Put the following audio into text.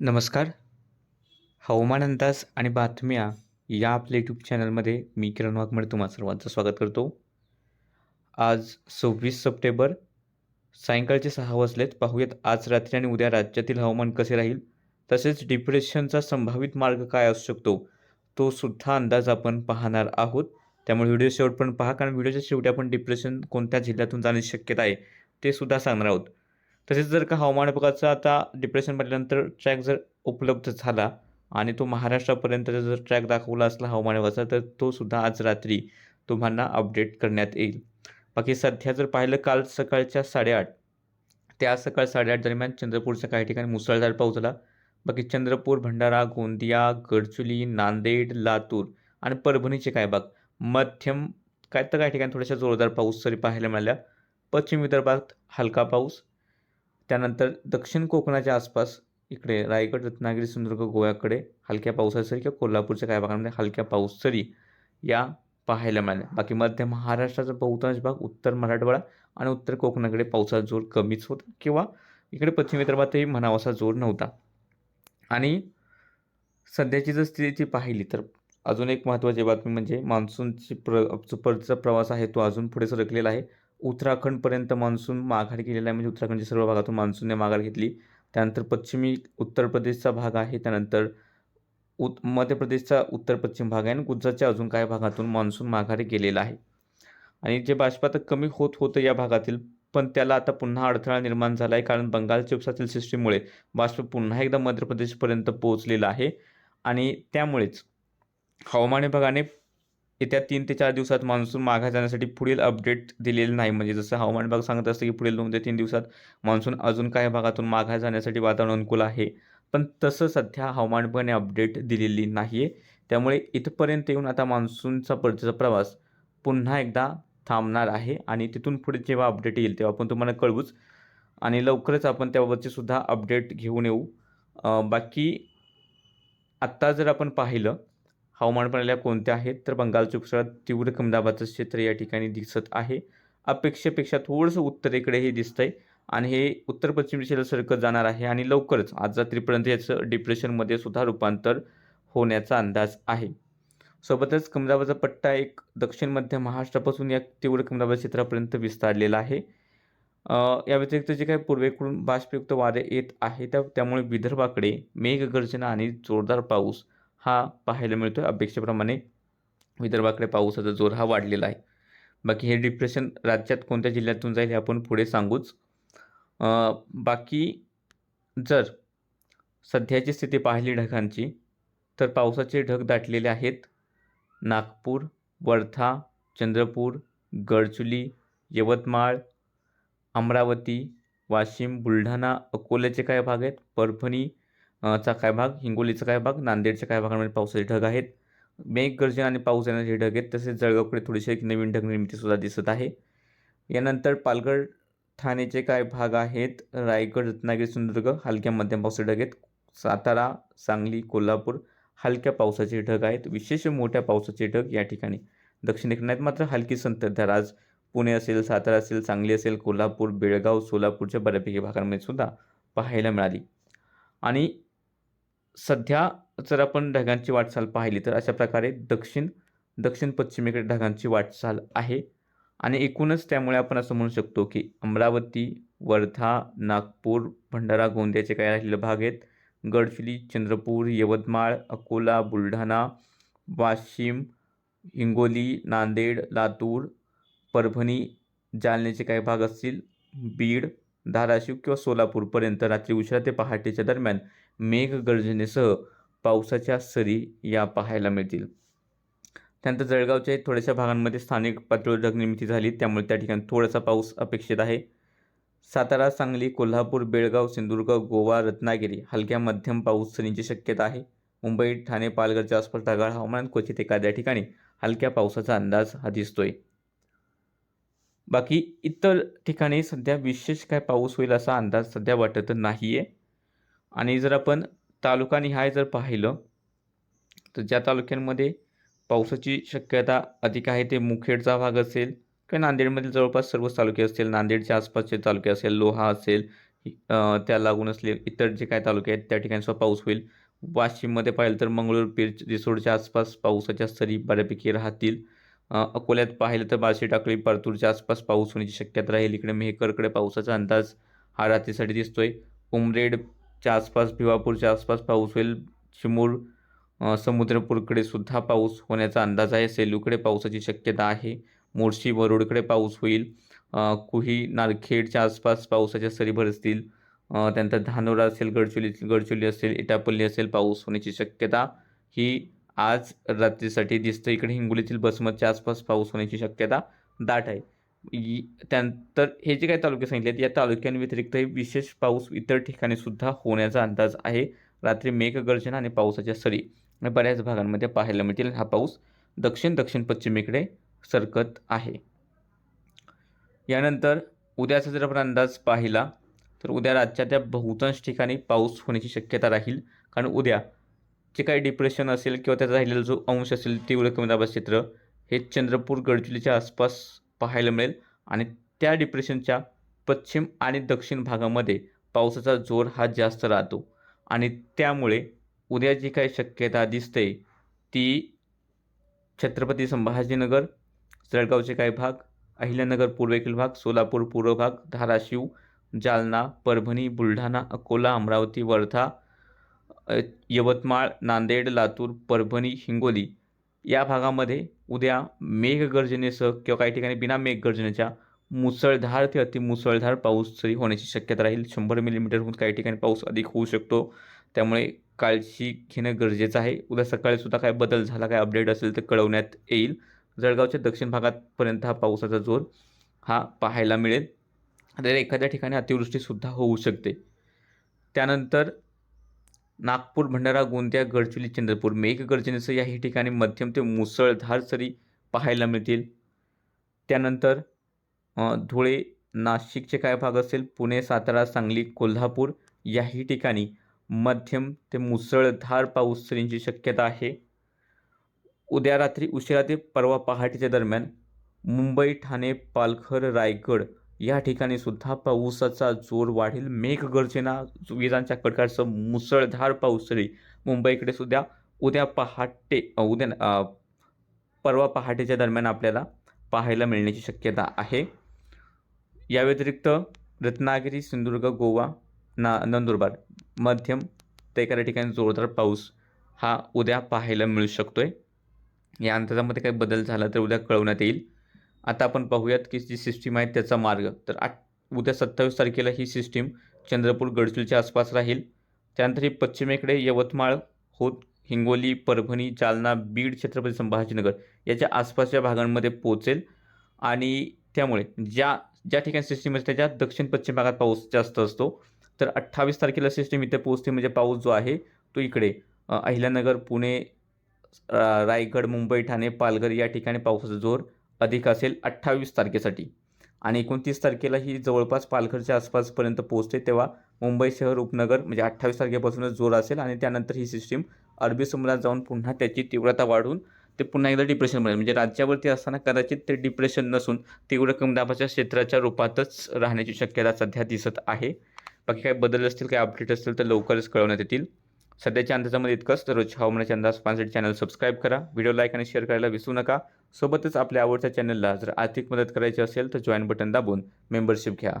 नमस्कार. हवामान अंदाज आणि बातम्या या आपल्या यूट्यूब चॅनलमध्ये मी किरण वाघमडे तुम्हा सर्वांचं स्वागत करतो. आज सव्वीस सप्टेंबर सायंकाळचे सहा वाजलेत. पाहूयात आज रात्री आणि उद्या राज्यातील हवामान कसे राहील? तसेच डिप्रेशनचा संभावित मार्ग काय असू शकतो? तो सुद्धा अंदाज आपण पाहणार आहोत. त्यामुळे व्हिडिओ शेवट पण पहा कारण व्हिडिओच्या शेवटी आपण डिप्रेशन कोणत्या जिल्ह्यातून जाण्याची शक्यता आहे ते सुद्धा सांगणार आहोत. तसेच जर का हवामान विभागाचा आता डिप्रेशन म्हटल्यानंतर ट्रॅक जर उपलब्ध झाला आणि तो महाराष्ट्रापर्यंतचा जर ट्रॅक दाखवला असला हवामान विभागाचा तर तो सुद्धा आज रात्री तुम्हाला अपडेट करण्यात येईल. बाकी सध्या जर पाहिलं काल सकाळच्या साडेआठ त्या सकाळ साडेआठ दरम्यान चंद्रपूरच्या काही ठिकाणी मुसळधार पाऊस झाला. बाकी चंद्रपूर भंडारा गोंदिया गडचुली नांदेड लातूर आणि परभणीचे काय भाग? मध्यम काय तर काही ठिकाणी थोड्याशा जोरदार पाऊस तरी पाहायला मिळाल्या पश्चिम विदर्भात हलका पाऊस त्यानंतर दक्षिण कोकणाच्या आसपास इकडे रायगड रत्नागिरी सिंधुदुर्ग गोव्याकडे हलक्या पावसासरी किंवा कोल्हापूरच्या काही भागांमध्ये हलक्या पाऊससरी या पाहायला मिळाल्या. बाकी मध्य महाराष्ट्राचा बहुतांश भाग उत्तर मराठवाडा आणि उत्तर कोकणाकडे पावसाचा जोर कमीच होता किंवा इकडे पश्चिम विदर्भातही म्हणावासा जोर नव्हता. आणि सध्याची जर स्थिती पाहिली तर अजून एक महत्त्वाची बातमी म्हणजे मान्सूनची प्र जो परचा प्रवास आहे तो अजून पुढे सरकलेला आहे. उत्तराखंडपर्यंत मान्सून माघार गेलेला आहे. म्हणजे उत्तराखंडच्या सर्व भागातून मान्सूनने माघार घेतली. त्यानंतर पश्चिमी उत्तर प्रदेशचा भाग आहे. त्यानंतर उत मध्य प्रदेशचा उत्तर पश्चिम भाग आहे. आणि गुजरातच्या अजून काही भागातून मान्सून माघारी गेलेला आहे. आणि जे बाष्प आता कमी होत होतं या भागातील पण त्याला आता पुन्हा अडथळा निर्माण झाला आहे कारण बंगालच्या उपसातील सिस्टीममुळे बाष्प पुन्हा एकदा मध्य प्रदेशपर्यंत पोहोचलेला आहे. आणि त्यामुळेच हवामान विभागाने येत्या तीन ते चार दिवसात मान्सून माघार जाण्यासाठी पुढील अपडेट दिलेलं नाही. म्हणजे जसं हवामान विभाग सांगत असतं की पुढील दोन ते तीन दिवसात मान्सून अजून काही भागातून माघार जाण्यासाठी वातावरण अनुकूल आहे. पण तसं सध्या हवामान विभागाने अपडेट दिलेली नाही आहे त्यामुळे इथपर्यंत येऊन आता मान्सूनचा परतीचा प्रवास पुन्हा एकदा थांबणार आहे. आणि तिथून पुढे जेव्हा अपडेट येईल तेव्हा आपण तुम्हाला कळवूच. आणि लवकरच आपण त्याबाबतचे सुद्धा अपडेट घेऊन येऊ. बाकी आत्ता जर आपण पाहिलं हवामान प्रणाल्या कोणत्या आहेत? तर बंगालच्या उपसागरात तीव्र कमदाबाचं क्षेत्र या ठिकाणी दिसत आहे. अपेक्षेपेक्षा थोडंसं उत्तरेकडेही दिसतं आहे आणि हे उत्तर पश्चिम दिशेला सरकत जाणार आहे आणि लवकरच आज रात्रीपर्यंत याचं डिप्रेशनमध्ये सुद्धा रूपांतर होण्याचा अंदाज आहे. सोबतच कमदाबाचा पट्टा एक दक्षिण मध्य महाराष्ट्रापासून या तीव्र कमदाबा क्षेत्रापर्यंत विस्तारलेला आहे. या व्यतिरिक्त जे काही पूर्वेकडून बाष्पयुक्त वारे येत आहे त्या त्यामुळे विदर्भाकडे मेघगर्जना आणि जोरदार पाऊस हा पाहायला मिळतो आहे अपेक्षेप्रमाणे विदर्भाकडे पावसाचा जोर हा वाढलेला आहे. बाकी हे डिप्रेशन राज्यात कोणत्या जिल्ह्यातून जाईल हे आपण पुढे सांगूच. बाकी जर सध्याची स्थिती पाहिली ढगांची तर पावसाचे ढग दाटलेले आहेत. नागपूर वर्धा चंद्रपूर गडचुली यवतमाळ अमरावती वाशिम बुलढाणा अकोल्याचे काय भाग आहेत? परभणी चा काय भाग? हिंगोलीचा काय भाग? नांदेडच्या काय भागांमध्ये पावसाचे ढग आहेत. मेघगर्जन आणि पाऊस येण्याचे ढग आहेत. तसेच जळगावकडे थोडीशी एक नवीन ढग निर्मितीसुद्धा दिसत आहे. यानंतर पालघर ठाणेचे काय भाग आहेत? रायगड रत्नागिरी सिंधुदुर्ग हलक्या मध्यम पावसाचे ढग आहेत. सातारा सांगली कोल्हापूर हलक्या पावसाचे ढग आहेत. विशेष मोठ्या पावसाचे ढग या ठिकाणी दक्षिणेकडे आहेत मात्र हलकी संततधार. आज पुणे असेल सातारा असेल सांगली असेल कोल्हापूर बेळगाव सोलापूरच्या बऱ्यापैकी भागांमध्ये सुद्धा पाहायला मिळाली. आणि सध्या जर आपण ढगांची वाटचाल पाहिली तर अशा प्रकारे दक्षिण दक्षिण पश्चिमेकडे ढगांची वाटचाल आहे. आणि एकूणच त्यामुळे आपण असं म्हणू शकतो की अमरावती वर्धा नागपूर भंडारा गोंदियाचे काही राहिलेले भाग आहेत गडचिली चंद्रपूर यवतमाळ अकोला बुलढाणा वाशिम हिंगोली नांदेड लातूर परभणी जालन्याचे काही भाग असतील बीड धाराशिव किंवा सोलापूरपर्यंत रात्री उशिरा ते पहाटेच्या दरम्यान मेघगर्जनेसह पावसाच्या सरी या पाहायला मिळतील. त्यानंतर जळगावच्या थोड्याशा भागांमध्ये स्थानिक पातळीवर ढगनिर्मिती झाली. त्यामुळे त्या ठिकाणी थोडासा पाऊस अपेक्षित आहे. सातारा सांगली कोल्हापूर बेळगाव सिंधुदुर्ग गोवा रत्नागिरी हलक्या मध्यम पाऊस सरींची शक्यता आहे. मुंबई ठाणे पालघरच्या आसपास ढगाळ हवामान क्वचित एखाद्या ठिकाणी हलक्या पावसाचा अंदाज हा दिसतोय. बाकी इतर ठिकाणी सध्या विशेष काय पाऊस होईल असा अंदाज सध्या वाटत नाही आहे आणि जर आपण तालुकानिहाय जर पाहिलं तर ज्या तालुक्यांमध्ये पावसाची शक्यता अधिक आहे ते मुखेडचा भाग असेल किंवा नांदेडमधील जवळपास सर्वच तालुके असतील. नांदेडच्या आसपासचे तालुके असेल लोहा असेल त्या लागून असले इतर जे काय तालुके आहेत त्या ठिकाणी सुद्धा पाऊस होईल. वाशिममध्ये पाहिलं तर मंगळूर पीर रिसोडच्या आसपास पावसाच्या सरी बऱ्यापैकी राहतील. अकोल्यात पाहिलं तर बार्शी टाकळी परतूरच्या आसपास पाऊस होण्याची शक्यता राहील. इकडे मेहकरकडे पावसाचा अंदाज हा रात्रीसाठी दिसतोय. उमरेडच्या आसपास भिवापूरच्या आसपास पाऊस होईल. चिमूर समुद्रपूरकडे सुद्धा पाऊस होण्याचा अंदाज आहे. सेलूकडे पावसाची शक्यता आहे. मोर्शी वरुडकडे पाऊस होईल. कुही नारखेडच्या आसपास पावसाच्या सरी बरसतील त्यानंतर धानोरा असेल गडचिरोली गडचिरोली असेल इटापल्ली असेल पाऊस होण्याची शक्यता ही आज रात्रीसाठी दिसतं इकडे हिंगोलीतील बसमतच्या आसपास पाऊस होण्याची शक्यता दाट आहे. इ- त्यानंतर हे जे काही तालुके सांगितले आहेत या तालुक्यांव्यतिरिक्त विशेष पाऊस इतर ठिकाणी सुद्धा होण्याचा अंदाज आहे. रात्री मेघगर्जना आणि पावसाच्या सरी या बऱ्याच भागांमध्ये पाहायला मिळतील. हा पाऊस दक्षिण दक्षिण पश्चिमेकडे सरकत आहे. यानंतर उद्याचा जर आपण अंदाज पाहिला तर उद्या राज्याच्या बहुतांश ठिकाणी पाऊस होण्याची शक्यता राहील. कारण उद्या जे काही डिप्रेशन असेल किंवा त्याचा राहिलेला जो अंश असेल तीव्र कमी दाबाचे क्षेत्र हे चंद्रपूर गडचिरोलीच्या आसपास पाहायला मिळेल. आणि त्या डिप्रेशनच्या पश्चिम आणि दक्षिण भागामध्ये पावसाचा जोर हा जास्त राहतो. आणि त्यामुळे उद्या जी काही शक्यता दिसते ती छत्रपती संभाजीनगर जळगावचे काही भाग अहिल्यानगर पूर्वेकडील भाग सोलापूर पूर्व भाग धाराशिव जालना परभणी बुलढाणा अकोला अमरावती वर्धा यवतमाळ नांदेड लातूर परभणी हिंगोली या भागामध्ये उद्या मेघगर्जनेसह किंवा काही ठिकाणी बिना मेघगर्जनेच्या मुसळधार ते अतिमुसळधार पाऊस तरी होण्याची शक्यता राहील. शंभर मिलीमीटरहून काही ठिकाणी पाऊस अधिक होऊ शकतो. त्यामुळे काळजी घेणं गरजेचं आहे. उद्या सकाळीसुद्धा काय बदल झाला काय अपडेट असेल तर कळवण्यात येईल. जळगावच्या दक्षिण भागातपर्यंत हा पावसाचा जोर हा पाहायला मिळेल. तर एखाद्या ठिकाणी अतिवृष्टीसुद्धा होऊ शकते. त्यानंतर नागपूर भंडारा गोंदिया गडचिरोली चंद्रपूर. मेघगर्जनेसह याही ठिकाणी मध्यम ते मुसळधार सरी पाहायला मिळतील. त्यानंतर धुळे नाशिकचे काय भाग असेल? पुणे सातारा सांगली कोल्हापूर. याही ठिकाणी मध्यम ते मुसळधार पाऊस सरींची शक्यता आहे. उद्या रात्री उशिरा ते परवा पहाटेच्या दरम्यान मुंबई ठाणे पालघर रायगड या ठिकाणी सुद्धा पावसाचा जोर वाढेल. मेघगर्जना विजांच्या कडकडासह मुसळधार पाऊस सरी मुंबईकडे सुद्धा उद्या पहाटे उद्या परवा पहाटेच्या दरम्यान आपल्याला पाहायला मिळण्याची शक्यता आहे. या व्यतिरिक्त रत्नागिरी सिंधुदुर्ग गोवा ना नंदुरबार मध्यम ते एखाद्या ठिकाणी जोरदार पाऊस हा उद्या पाहायला मिळू शकतो आहे या अंदाजामध्ये काही बदल झाला तर उद्या कळवण्यात येईल. आता आपण पाहूयात की जी सिस्टीम आहे त्याचा मार्ग. तर आठ उद्या सत्तावीस तारखेला ही सिस्टीम चंद्रपूर गडचिरोलीच्या आसपास राहील. त्यानंतर ही पश्चिमेकडे यवतमाळ होत हिंगोली परभणी जालना बीड छत्रपती संभाजीनगर याच्या आसपासच्या भागांमध्ये पोहोचेल. आणि त्यामुळे ज्या ज्या ठिकाणी सिस्टीम असते त्याच्या दक्षिण पश्चिम भागात पाऊस जास्त असतो. तर अठ्ठावीस तारखेला सिस्टीम इथे पोहोचते म्हणजे पाऊस जो आहे तो इकडे अहिल्यानगर पुणे रायगड मुंबई ठाणे पालघर या ठिकाणी पावसाचा जोर अधिक असेल अठ्ठावीस तारखेसाठी. आणि एकोणतीस तारखेला ही जवळपास पालघरच्या आसपासपर्यंत पोहोचते तेव्हा मुंबई शहर उपनगर म्हणजे अठ्ठावीस तारखेपासूनच जोर असेल आणि त्यानंतर ही सिस्टीम अरबी समुद्रात जाऊन पुन्हा त्याची तीव्रता वाढून ते पुन्हा एकदा डिप्रेशन बनेल म्हणजे राज्यावरती असताना कदाचित ते डिप्रेशन नसून तीव्र कमदाबाच्या क्षेत्राच्या रूपातच राहण्याची शक्यता सध्या दिसत आहे. बाकी काय बदल असतील काय अपडेट असतील तर लवकरच कळवण्यात येतील. सध्याच्या अंदाजामध्ये इतकंच. तर रोजच्या हवामानाचे अंदाज पाहण्यासाठी चॅनल सबस्क्राईब करा. व्हिडिओ लाईक आणि शेअर करायला विसरू नका. सोबतच आपल्या आवडत्या चॅनलला जर आर्थिक मदत करायची असेल तर जॉईन बटन दाबून मेंबरशिप घ्या.